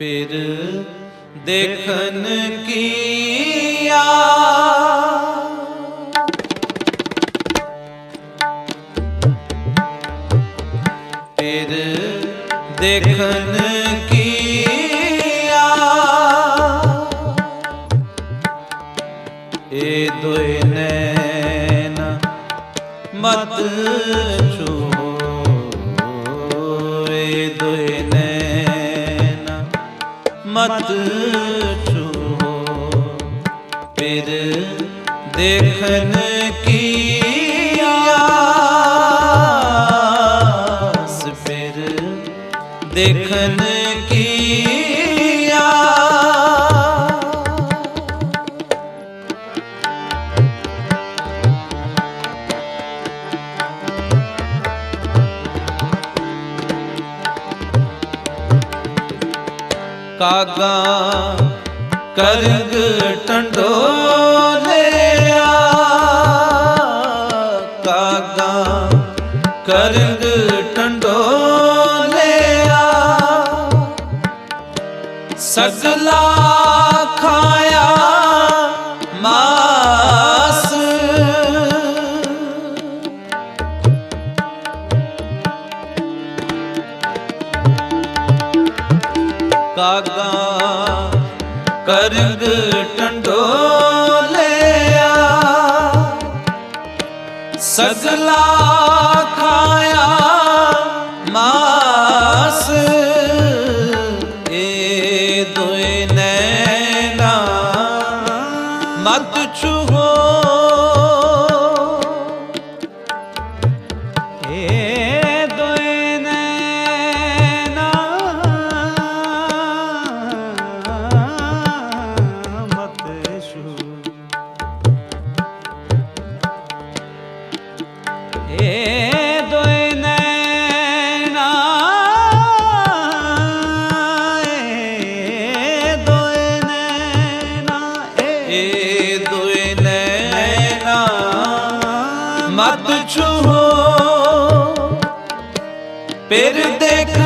ਫਿਰ ਦੇਖਨ ਕੀਆ ਫਿਰ ਦੇਖਨ ਕੀਆ ਏ ਦੋਇ ਨੈਣ ਮਤ ਛੂਏ ਮਤ ਛੂਓ ਫਿਰ ਦੇਖਨ ਕੀ ਆਸ। ਫਿਰ ਦੇਖਨ ਕਾਗਾ ਕਰਗ ਟੰਡੋਲਿਆ। ਕਾਗਾ ਕਰਗ ਟੰਡੋਲਿਆ। ਸਗਲਾ ਖਾਇਆ ਕਾਗਾ ਕਰਗ ਟੰਡੋਲਿਆ। ਸਗਲਾ ਖਾਇਆ ਮਾਸ ਏ ਦੋਇ ਨੈਣਾ। ਮਤ ਛੁਹੋ ਮਤ ਛੂਹੋ ਫਿਰ ਦੇਖ